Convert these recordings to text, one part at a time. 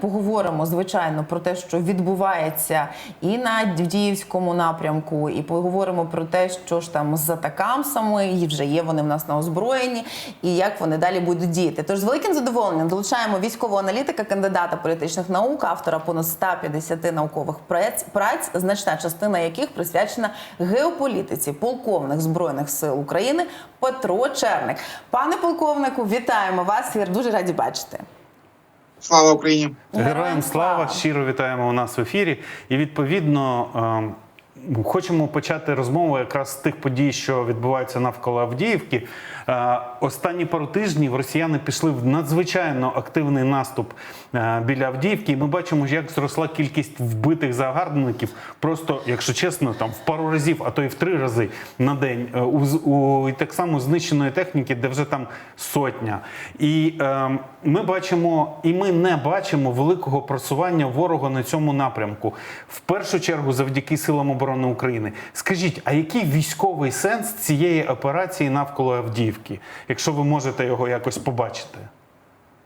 Поговоримо звичайно про те, що відбувається і на Авдіївському напрямку, і поговоримо про те, що ж там з атакамсами, і вже є вони в нас на озброєнні, і як вони далі будуть діяти. Тож з великим задоволенням долучаємо військового аналітика, кандидата політичних наук, автора понад 150 наукових праць, праць, значна частина яких присвячена геополітиці, полковник збройних сил України Петро Черник. Пане полковнику, вітаємо вас і дуже раді бачити. Слава Україні! Героям слава! Щиро вітаємо у нас в ефірі. І відповідно ем, хочемо почати розмову якраз з тих подій, що відбуваються навколо Авдіївки. Е, Останні пару тижнів росіяни пішли в надзвичайно активний наступ е, біля Авдіївки. І ми бачимо, як зросла кількість вбитих загарбників. Просто, якщо чесно, там в пару разів, а то і в три рази на день. Е, У, у і так само знищеної техніки, де вже там сотня. І е, ми бачимо, і ми не бачимо великого просування ворога на цьому напрямку. В першу чергу, завдяки силам оборони України. Скажіть, а який військовий сенс цієї операції навколо Авдіївки, якщо ви можете його якось побачити?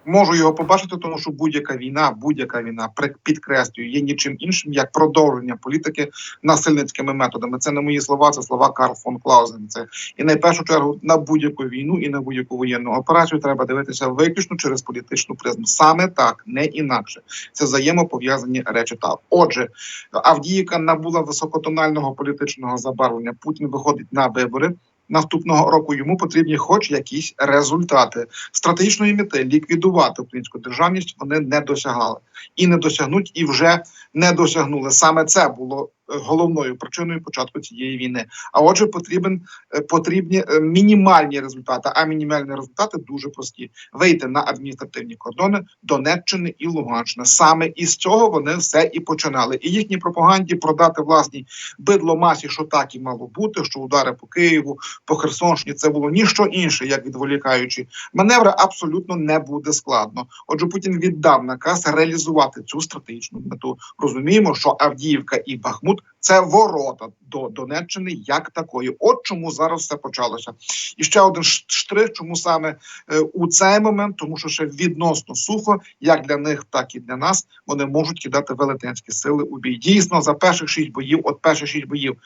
Можу його побачити, тому що будь-яка війна, будь-яка війна підкреслюю, є нічим іншим як продовження політики насильницькими методами. Це не мої слова, це слова Карл фон Клаузен. Це і найпершу чергу на будь-яку війну і на будь-яку воєнну операцію треба дивитися виключно через політичну призму. Саме так, не інакше. Це взаємопов'язані речі. Так, отже, Авдіївка набула високотонального політичного забарвлення. Путін виходить на вибори. Наступного року йому потрібні хоч якісь результати стратегічної мети ліквідувати українську державність. Вони не досягали і не досягнуть, і вже не досягнули. Саме це було головною причиною початку цієї війни. А отже, потрібен е, потрібні е, мінімальні результати. А мінімальні результати дуже прості: вийти на адміністративні кордони Донеччини і Луганщини. Саме із цього вони все і починали. І їхній пропаганді продати власній бидломасі, що так і мало бути, що удари по Києву, по Херсонщині це було ніщо інше, як відволікаючі маневри. Абсолютно не буде складно. Отже, Путін віддав наказ реалізувати цю стратегічну мету. Розуміємо, що Авдіївка і Бахмут це ворота до Донеччини як такої. От чому зараз все почалося. І ще один штрих, чому саме е, у цей момент, тому що ще відносно сухо, як для них, так і для нас, вони можуть кидати велетенські сили у бій. Дійсно, за перших шість боїв, от перших шість боїв,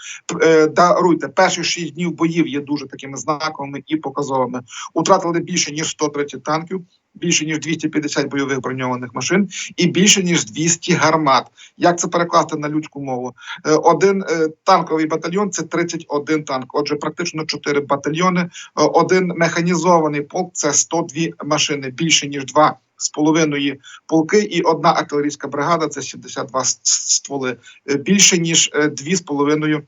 е, даруйте, перших шість днів боїв є дуже такими знаковими і показовими. Утратили більше ніж 130 танків. Більше ніж 250 бойових броньованих машин і більше ніж 200 гармат. Як це перекласти на людську мову? Е, Один е, танковий батальйон це 31 танк. Отже, практично 4 батальйони. Е, Один механізований полк це 102 машини, більше ніж два з половиною полки, і одна артилерійська бригада це 72 с- стволи. Більше ніж е, дві з половиною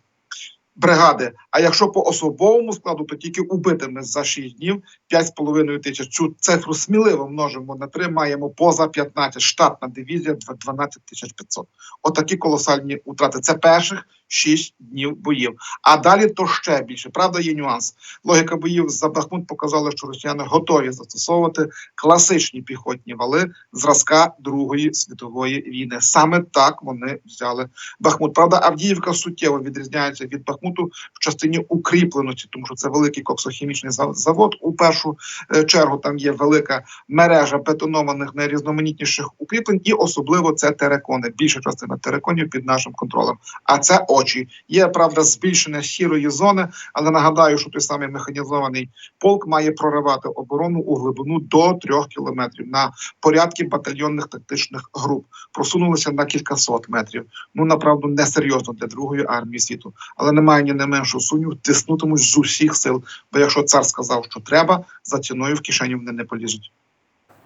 бригади. А якщо по особовому складу, то тільки убитими за 6 днів 5,5 тисяч. Цю цифру сміливо множимо на 3, маємо поза 15. Штатна дивізія 12 тисяч 500. Отакі колосальні утрати. Це перших 6 днів боїв. А далі то ще більше. Правда, є нюанс. Логіка боїв за Бахмут показала, що росіяни готові застосовувати класичні піхотні вали зразка Другої світової війни. Саме так вони взяли Бахмут. Правда, Авдіївка суттєво відрізняється від Бахмуту в частині укріпленості, тому що це великий коксохімічний завод. У першу е, чергу там є велика мережа бетонованих найрізноманітніших укріплень, і особливо це терекони. Більша частина тереконів під нашим контролем. А це очі. Є правда збільшення сірої зони, але нагадаю, що той самий механізований полк має проривати оборону у глибину до трьох кілометрів на порядки батальйонних тактичних груп. Просунулися на кількасот метрів. Ну направду несерйозно для другої армії світу, але немає ні не меншого сумніву, тиснутимуть з усіх сил. Бо якщо цар сказав, що треба, за ціною в кишені вони не полізуть.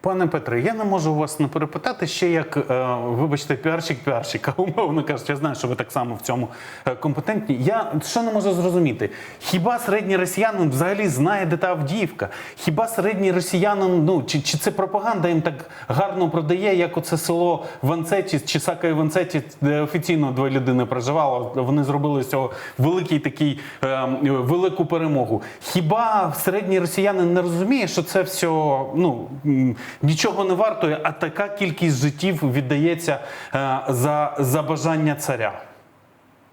Пане Петре, я не можу вас не перепитати ще як, е, вибачте, піарчик піарчика, умовно кажучи, я знаю, що ви так само в цьому е, компетентні. Я що не можу зрозуміти? Хіба середній росіянин взагалі знає, де та Авдіївка? Хіба середній росіянин, ну чи, чи це пропаганда їм так гарно продає, як оце село Ванцеті чи Сака Ванцеті, де офіційно двоє людини проживало? Вони зробили з цього великий такий е, велику перемогу. Хіба середній росіянин не розуміє, що це все ну нічого не вартує, а така кількість життів віддається е, за, за бажання царя?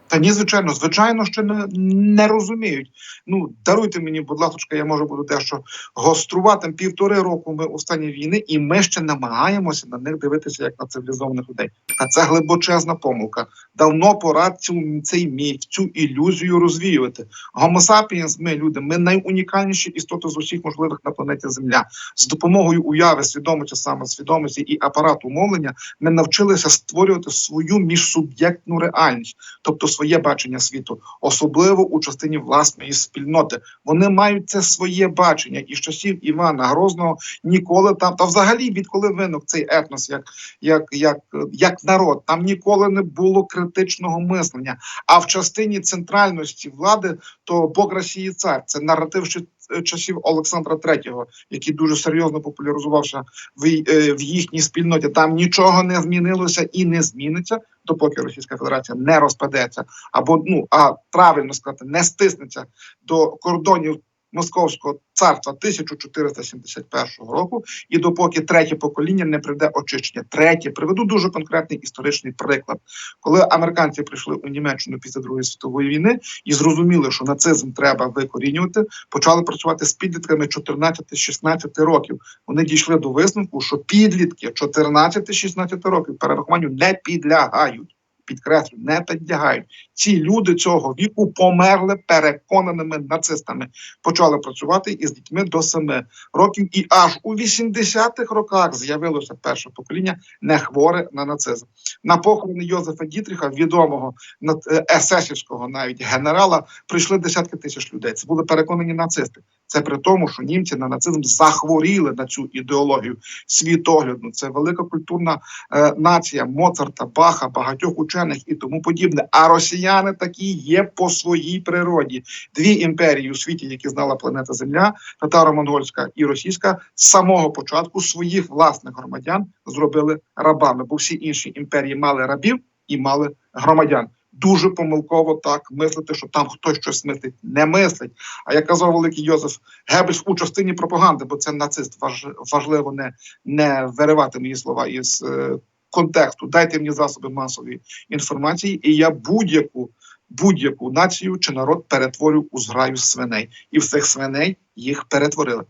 Та ні, звичайно, звичайно, що не, не розуміють. Ну даруйте мені, будь ласка, я можу буду дещо гострувати. Півтори року ми у стані війни, і ми ще намагаємося на них дивитися як на цивілізованих людей. Та це глибочезна помилка. Давно пора цю цей міф, цю ілюзію розвіювати. Homo ми люди, ми найунікальніші істоти з усіх можливих на планеті Земля. З допомогою уяви, свідомості, самосвідомості і апарату мовлення ми навчилися створювати свою міжсуб'єктну реальність, тобто своє бачення світу, особливо у частині власної спільноти. Вони мають це своє бачення і з часів Івана Грозного ніколи там, та взагалі відколи виник цей етнос, як, як, як, як народ, там ніколи не було критичного мислення. А в частині центральності влади, то Бог Росії цар це наратив е, часів Олександра III, який дуже серйозно популяризувався в, е, в їхній спільноті. Там нічого не змінилося і не зміниться, допоки Російська Федерація не розпадеться, або ну а правильно сказати, не стиснеться до кордонів. Московського царства 1471 року, і допоки третє покоління не прийде очищення. Третє приведу дуже конкретний історичний приклад. Коли американці прийшли у Німеччину після Другої світової війни і зрозуміли, що нацизм треба викорінювати, почали працювати з підлітками 14-16 років. Вони дійшли до висновку, що підлітки 14-16 років перерахуванню не підлягають. Підкреслю, не підлягають. Ці люди цього віку померли переконаними нацистами. Почали працювати із дітьми до 7 років, і аж у 80-х роках з'явилося перше покоління не хворе на нацизм. На похорони Йозефа Дітріха, відомого е, есесівського навіть генерала, прийшли десятки тисяч людей. Це були переконані нацисти. Це при тому, що німці на нацизм захворіли на цю ідеологію світоглядну. Це велика культурна е, нація Моцарта, Баха, багатьох учених і тому подібне. А росіяни такі є по своїй природі. Дві імперії у світі, які знала планета Земля, татаро-монгольська і російська, з самого початку своїх власних громадян зробили рабами, бо всі інші імперії мали рабів і мали громадян. Дуже помилково так мислити, що там хтось щось мислить, не мислить. А як казав великий Йозеф Геббельс у частині пропаганди, бо це нацист, важ, важливо не, не виривати мої слова із е, контексту. Дайте мені засоби масової інформації, і я будь-яку будь-яку націю чи народ перетворю у зграю свиней, і всіх свиней їх перетворили.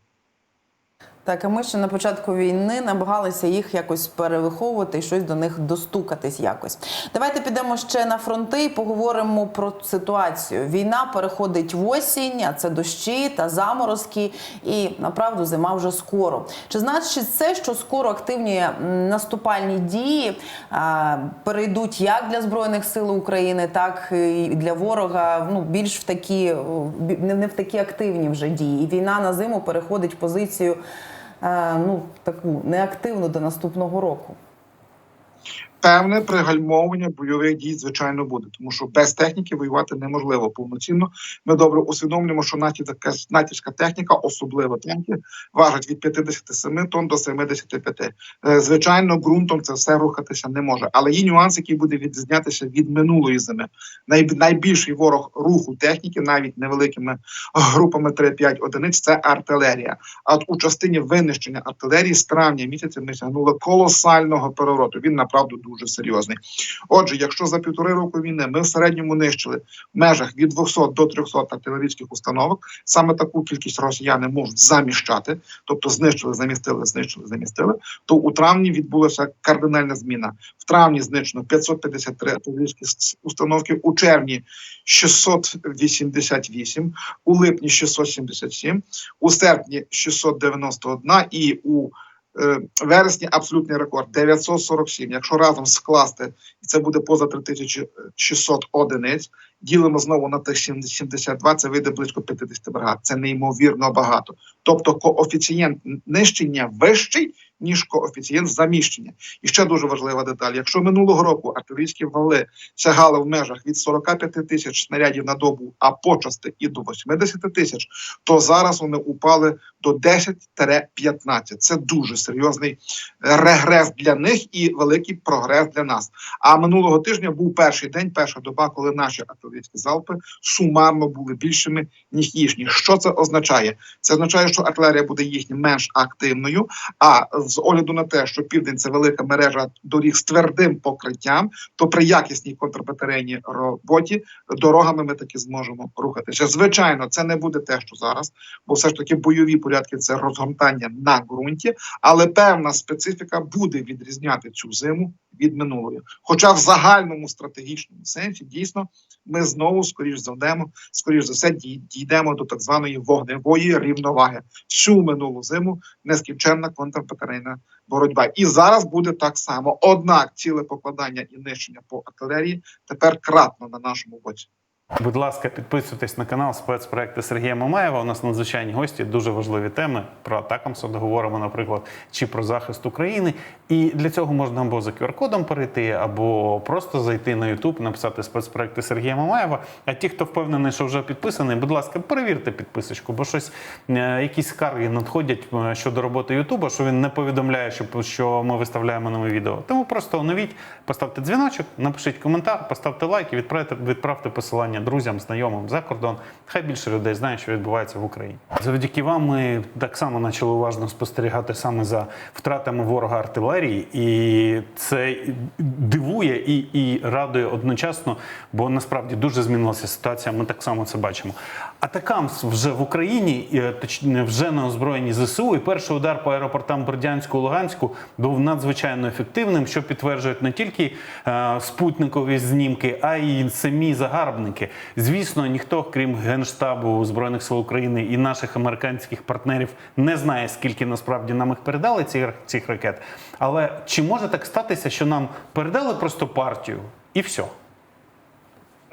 Так, а ми ще на початку війни намагалися їх якось перевиховувати і щось до них достукатись якось. Давайте підемо ще на фронти і поговоримо про ситуацію. Війна переходить в осінь, а це дощі та заморозки, і направду зима вже скоро. Чи значить це, що скоро активні наступальні дії а, перейдуть як для збройних сил України, так і для ворога? Ну більш в такі не в такі активні вже дії. І війна на зиму переходить в позицію ну, таку неактивну до наступного року. Певне пригальмовування бойових дій, звичайно, буде, тому що без техніки воювати неможливо повноцінно. Ми добре усвідомлюємо, що натівська, натівська техніка, особливо танки, важить від 57 тонн до 75. Е, Звичайно, ґрунтом це все рухатися не може. Але є нюанс, який буде відрізнятися від минулої зими. Най, найбільший ворог руху техніки, навіть невеликими групами 3-5 одиниць, це артилерія. А от у частині винищення артилерії з травня місяця ми сягнули колосального перевороту. Він направду серйозний. Отже, якщо за півтори року війни ми в середньому нищили в межах від 200 до 300 артилерійських установок, саме таку кількість росіяни можуть заміщати, тобто знищили, замістили, знищили, замістили. То у травні відбулася кардинальна зміна. В травні знищено 553 артилерійські установки, у червні 688, у липні 677, у серпні 691 і у вересні абсолютний рекорд 947. Якщо разом скласти, і це буде поза 3600 одиниць, ділимо знову на тих 72, це вийде близько 50 бригад. Це неймовірно багато. Тобто коефіцієнт нищення вищий, ніж коефіцієнт заміщення. І ще дуже важлива деталь: якщо минулого року артилерійські вали сягали в межах від 45 тисяч снарядів на добу, а почасти і до 80 тисяч, то зараз вони упали до 10-15. Це дуже серйозний е, регрес для них і великий прогрес для нас. А минулого тижня був перший день, перша доба, коли наші артилерійські залпи сумарно були більшими ніж їхні. Що це означає? Це означає, що артилерія буде їхня менш активною, а з огляду на те, що південь це велика мережа доріг з твердим покриттям, то при якісній контрбатарейній роботі дорогами ми таки зможемо рухатися. Звичайно, це не буде те, що зараз, бо все ж таки бойові порядки це розгортання на ґрунті, але певна специфіка буде відрізняти цю зиму від минулої. Хоча в загальному стратегічному сенсі дійсно ми знову скоріш завдемо, скоріш за все, дійдемо до так званої вогневої рівноваги. Всю минулу зиму нескінченна контрбатарейна боротьба. І зараз буде так само. Однак ціле покладання і нищення по артилерії тепер кратно на нашому боці. Будь ласка, підписуйтесь на канал спецпроекти Сергія Мамаєва. У нас надзвичайні гості, дуже важливі теми. Про атакамс говоримо, наприклад, чи про захист України. І для цього можна або за QR-кодом перейти, або просто зайти на YouTube, написати спецпроекти Сергія Мамаєва. А ті, хто впевнений, що вже підписаний, будь ласка, перевірте підписочку, бо щось е, якісь скарги надходять е, щодо роботи Ютуба, що він не повідомляє, що, що ми виставляємо нове відео. Тому просто оновіть, поставте дзвіночок, напишіть коментар, поставте лайк і відправте, відправте посилання друзям, знайомим за кордон. Хай більше людей знає, що відбувається в Україні. Завдяки вам ми так само почали уважно спостерігати саме за втратами ворога артилерії, і це дивує і, і радує одночасно, бо насправді дуже змінилася ситуація. Ми так само це бачимо. Атакамс вже в Україні, е, точніше, вже на озброєнні ЗСУ. І перший удар по аеропортам Бердянську Луганську був надзвичайно ефективним, що підтверджують не тільки е, спутникові знімки, а й самі загарбники. Звісно, ніхто, крім Генштабу Збройних сил України і наших американських партнерів, не знає, скільки насправді нам їх передали ці, цих ракет. Але чи може так статися, що нам передали просто партію і все?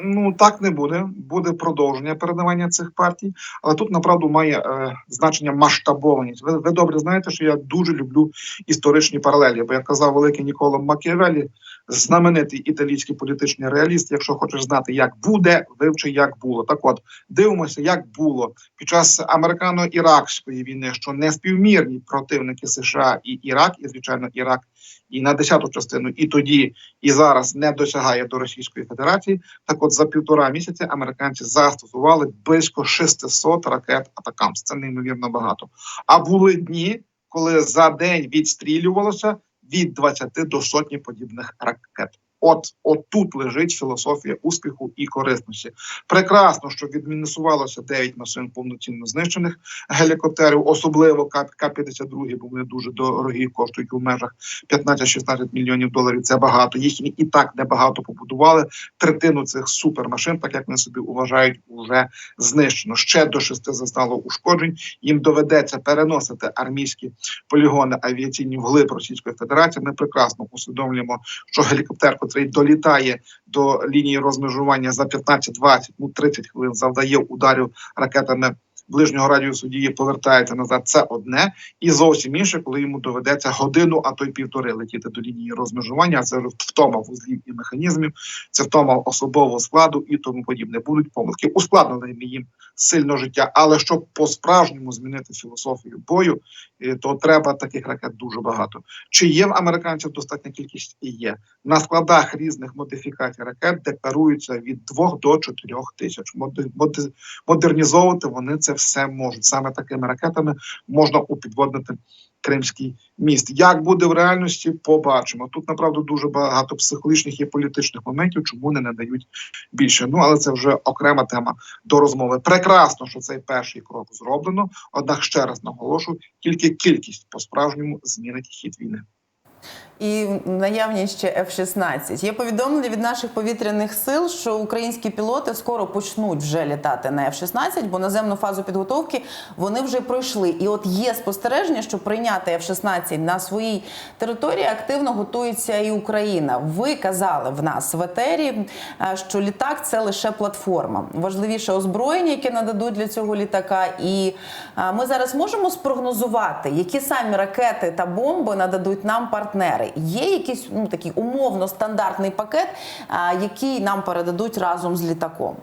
Ну так не буде. Буде продовження передавання цих партій, але тут направду має е, значення масштабованість. Ви, ви добре знаєте, що я дуже люблю історичні паралелі. Бо як казав великий Ніколо Макіавеллі, знаменитий італійський політичний реаліст. Якщо хочеш знати, як буде, вивчи, як було. Так, от дивимося, як було під час американо-іракської війни, що неспівмірні противники США і Ірак, і звичайно Ірак і на десяту частину, і тоді, і зараз не досягає до Російської Федерації. Так, от за півтора місяці американці застосували близько 600 ракет атакам. Це неймовірно багато. А були дні, коли за день відстрілювалося від 20 до сотні подібних ракет. От, от тут лежить філософія успіху і корисності. Прекрасно, що відмінусувалося 9 машин повноцінно знищених гелікоптерів, особливо К-52, бо вони дуже дорогі, коштують у межах 15-16 мільйонів доларів. Це багато. Їх і так небагато побудували. Третину цих супермашин, так як вони собі вважають, вже знищено. Ще до шести зазнало ушкоджень. Їм доведеться переносити армійські полігони авіаційні вглиб Російської Федерації. Ми прекрасно усвідомлюємо, що гелікоптер, котрий долітає до лінії розмежування за 15-20, ну 30 хвилин, завдає ударів ракетами ближнього радіусу дії, повертається назад. Це одне, і зовсім інше, коли йому доведеться годину, а то й півтори летіти до лінії розмежування. Це втома вузлів і механізмів, це втома особового складу і тому подібне. Будуть помилки. Ускладнили їм сильно життя, але щоб по-справжньому змінити філософію бою, е, то треба таких ракет дуже багато. Чи є в американців достатня кількість? І є на складах різних модифікацій ракет декларуються від 2 до 4 тисяч. Модернізовувати вони це все можуть. Саме такими ракетами можна упідводнити Кримський міст. Як буде в реальності, побачимо. Тут направду дуже багато психологічних і політичних моментів, чому не надають більше. Ну але це вже окрема тема до розмови. Прекрасно, що цей перший крок зроблено. Однак ще раз наголошую, тільки кількість по справжньому змінить хід війни. І наявність ще F-16. Є повідомлення від наших повітряних сил, що українські пілоти скоро почнуть вже літати на F-16, бо наземну фазу підготовки вони вже пройшли. І от є спостереження, що прийняти F-16 на своїй території активно готується і Україна. Ви казали в нас в етері, е, що літак це лише платформа. Важливіше озброєння, яке нададуть для цього літака. І е, ми зараз можемо спрогнозувати, які самі ракети та бомби нададуть нам партнери. Є якийсь ну такий умовно стандартний пакет, який нам передадуть разом з літаком.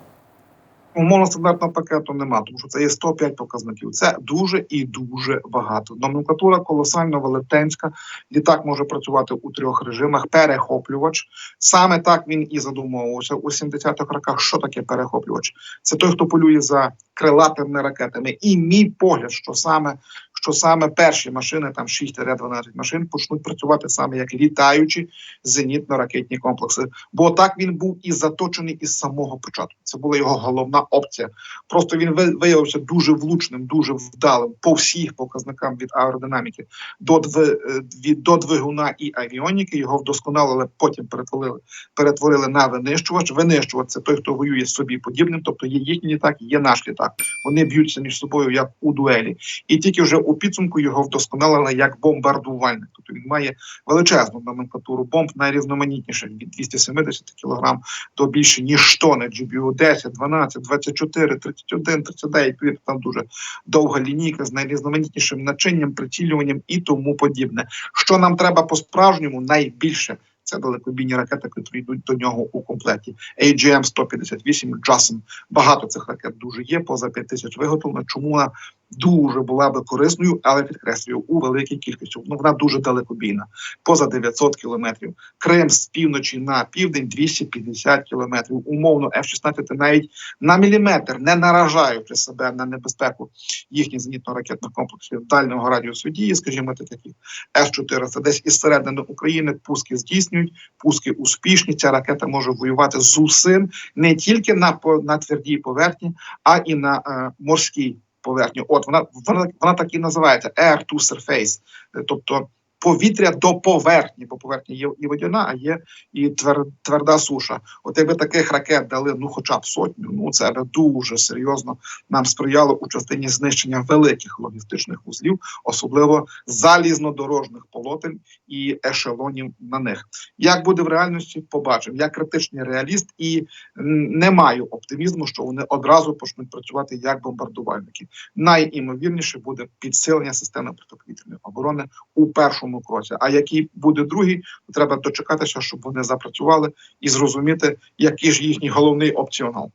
Умовно стандартного пакету нема, тому що це є 105 показників. Це дуже і дуже багато. Номенклатура колосально велетенська. Літак може працювати у трьох режимах. Перехоплювач саме так він і задумовувався у 70-х роках. Що таке перехоплювач? Це той, хто полює за крилатими ракетами. І мій погляд, що саме що саме перші машини, там 6-12 машин, почнуть працювати саме як літаючі зенітно-ракетні комплекси. Бо так він був і заточений із самого початку. Це була його головна опція. Просто він ви- виявився дуже влучним, дуже вдалим по всіх показникам від аеродинаміки до е, від до двигуна і авіоніки. Його вдосконалили, потім перетворили, перетворили на винищувач. Винищувач це той, хто воює з собі подібним, тобто є їхній літак, є наш літак. Вони б'ються між собою як у дуелі, і тільки вже у підсумку його вдосконалили як бомбардувальник. Тобто він має величезну номенклатуру бомб, найрізноманітніших від 270 кг до більше ніж тони GBU 10, 12, 24, 31, 39, повірте, там дуже довга лінійка з найрізноманітнішим начинням, прицілюванням і тому подібне. Що нам треба по справжньому найбільше. Це далекобійні ракети, які йдуть до нього у комплекті. AGM 158 JASM. Багато цих ракет дуже є, поза 5 тисяч виготовлено. Чому вона дуже була би корисною, але підкреслюю у великій кількості. Ну вона дуже далекобійна, поза 900 кілометрів. Крим з півночі на південь 250 кілометрів. Умовно, F-16 навіть на міліметр, не наражаючи себе на небезпеку їхніх зенітно-ракетних комплексів дальнього радіусу дії, скажімо, так, такі F-400, десь із середини України пуски здійснюють, пуски успішні. Ця ракета може воювати з усім не тільки на на твердій поверхні, а і на е, морській поверхні. От вона вона вона так і називається Air to Surface, Е, тобто повітря до поверхні, бо поверхня є і водяна, а є і твер, тверда суша. От якби таких ракет дали ну, хоча б сотню, ну це би дуже серйозно нам сприяло у частині знищення великих логістичних вузлів, особливо залізнодорожних полотен і ешелонів на них. Як буде в реальності, побачимо. Я критичний реаліст і не маю оптимізму, що вони одразу почнуть працювати як бомбардувальники. Найімовірніше буде підсилення системи протиповітряної оборони у першому кроці. А який буде другий, треба дочекатися, щоб вони запрацювали і зрозуміти, який ж їхній головний опціонал.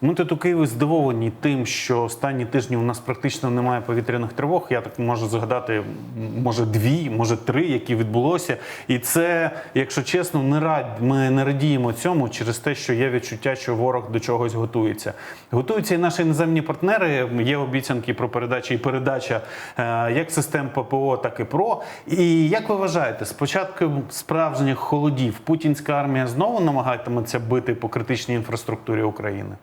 Ми тут у Києві здивовані тим, що останні тижні у нас практично немає повітряних тривог. Я так можу згадати, може дві, може три, які відбулося. І це, якщо чесно, не рад. Ми не радіємо цьому через те, що є відчуття, що ворог до чогось готується. Готуються і наші іноземні партнери. Є обіцянки про передачі і передача е, як систем ППО, так і ПРО. І як ви вважаєте, з початку справжніх холодів путінська армія знову намагатиметься бити по критичній інфраструктурі України?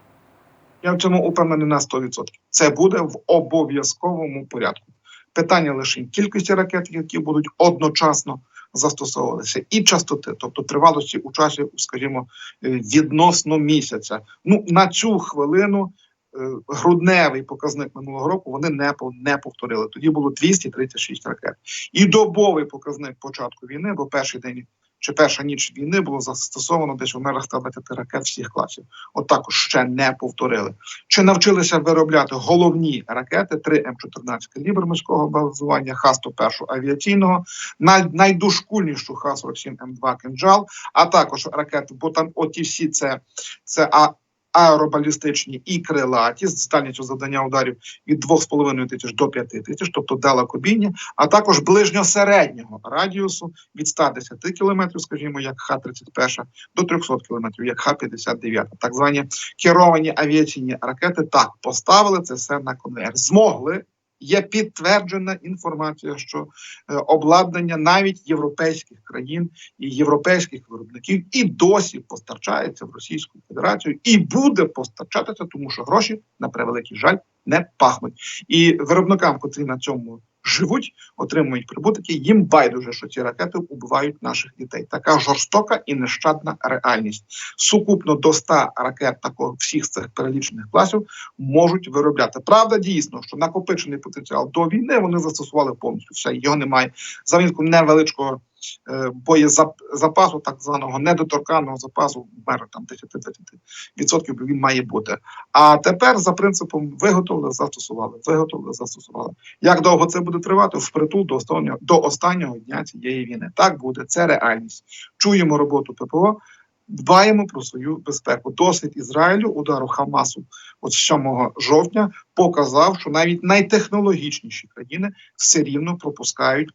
Я в цьому упевнений на 100%. Це буде в обов'язковому порядку. Питання лише кількості ракет, які будуть одночасно застосовуватися, і частоти, тобто тривалості у часі, скажімо, е, відносно місяця. Ну на цю хвилину. е, Грудневий показник минулого року вони не не повторили. Тоді було 236 ракет. І добовий показник початку війни, бо перший день чи перша ніч війни було застосовано десь в межах 120 ракет всіх класів. От також ще не повторили. Чи навчилися виробляти головні ракети 3 М14 калібр морського базування, Х-101 авіаційного, най, найдушкульнішу Х-47 М2 «Кинджал», а також ракети, бо там оті всі це, це а, аеробалістичні і крилаті з дальністю завдання ударів від 2,5 тисяч до 5 тисяч, тобто далекобійні, а також ближньосереднього радіусу від 110 кілометрів, скажімо, як Х-31, до 300 кілометрів, як Х-59. Так звані керовані авіаційні ракети так поставили це все на конвейер. Змогли. Є підтверджена інформація, що е, обладнання навіть європейських країн і європейських виробників і досі постачається в Російську Федерацію і буде постачатися, тому що гроші на превеликий жаль не пахнуть. І виробникам, котрі на цьому живуть, отримують прибутки. Їм байдуже, що ці ракети убивають наших дітей. Така жорстока і нещадна реальність. Сукупно до 100 ракет такого всіх цих перелічених класів можуть виробляти. Правда, дійсно, що накопичений потенціал до війни вони застосували повністю. Все його немає. За винятку невеличкого боєзапасу, так званого недоторканого запасу, в межах там 10-20%, він має бути. А тепер за принципом виготовили, застосували, виготовили, застосували. Як довго це буде тривати? Впритул до останнього до останнього дня цієї війни. Так буде, це реальність. Чуємо роботу ППО. дбаємо про свою безпеку. Досвід Ізраїлю, удару Хамасу от 7 жовтня, показав, що навіть найтехнологічніші країни все рівно пропускають е,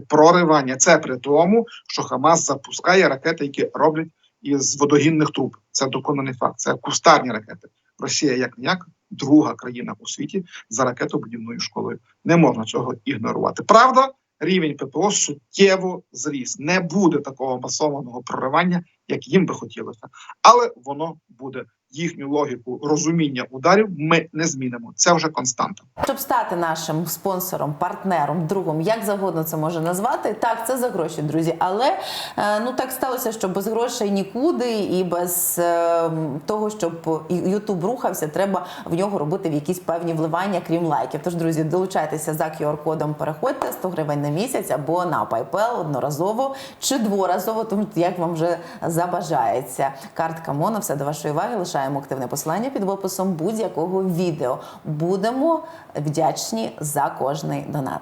проривання. Це при тому, що Хамас запускає ракети, які роблять із водогінних труб. Це доконаний факт. Це кустарні ракети. Росія як ніяк друга країна у світі за ракетобудівною школою. Не можна цього ігнорувати. Правда, рівень ППО суттєво зріс. Не буде такого масованого проривання, як їм би хотілося, але воно буде. Їхню логіку розуміння ударів ми не змінимо. Це вже константа. Щоб стати нашим спонсором, партнером, другом, як завгодно це може назвати. Так, це за гроші, друзі. Але е, ну так сталося, що без грошей нікуди, і без е, того, щоб Ютуб рухався, треба в нього робити в якісь певні вливання, крім лайків. Тож, друзі, долучайтеся за QR-кодом, переходьте 100 гривень на місяць або на PayPal одноразово чи дворазово, тому як вам вже забажається. Картка Моно, все до вашої уваги. Лишаємо активне посилання під описом будь-якого відео. Будемо вдячні за кожний донат.